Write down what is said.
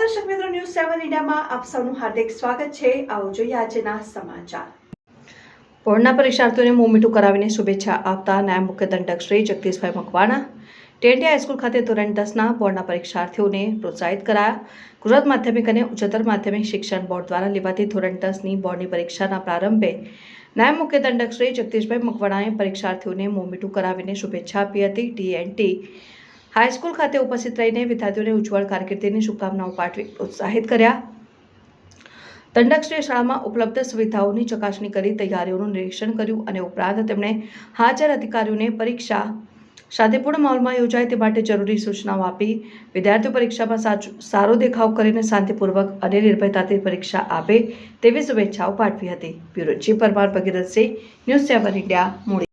ન્યૂઝમાં આપ સૌનું હાર્દિક સ્વાગત છે. આવો જોઈએ આજના સમાચાર. બોર્ડના પરીક્ષાર્થીઓને મોં કરાવીને શુભેચ્છા આપતા નાયબ મુખ્ય દંડક શ્રી જગદીશભાઈ મકવાણા. ટેન્ટિયા હાઈસ્કૂલ ખાતે ધોરણ દસના બોર્ડના પરીક્ષાર્થીઓને પ્રોત્સાહિત કરાયા. ગુજરાત માધ્યમિક અને ઉચ્ચતર માધ્યમિક શિક્ષણ બોર્ડ દ્વારા લેવાતી ધોરણ દસની બોર્ડની પરીક્ષાના પ્રારંભે નાયબ મુખ્ય દંડક શ્રી જગદીશભાઈ મકવાણાએ પરીક્ષાર્થીઓને મોં કરાવીને શુભેચ્છા આપી હતી. ટીએનટી હાઈસ્કૂલ ખાતે ઉપસ્થિત રહીને વિદ્યાર્થીઓને ઉજ્જવળ કારકિર્દીની શુભકામનાઓ પાઠવી પ્રોત્સાહિત કર્યા. દંડકશ્રી શાળામાં ઉપલબ્ધ સુવિધાઓની ચકાસણી કરી તૈયારીઓનું નિરીક્ષણ કર્યું અને ઉપરાંત તેમણે હાજર અધિકારીઓને પરીક્ષા શાંતિપૂર્ણ માહોલમાં યોજાય તે માટે જરૂરી સૂચનાઓ આપી. વિદ્યાર્થીઓ પરીક્ષામાં સારો દેખાવ કરીને શાંતિપૂર્વક અને નિર્ભયતાથી પરીક્ષા આપે તેવી શુભેચ્છાઓ પાઠવી હતી. Bureau, G Parmar Bhagirathsinh news seven India, મૂડી.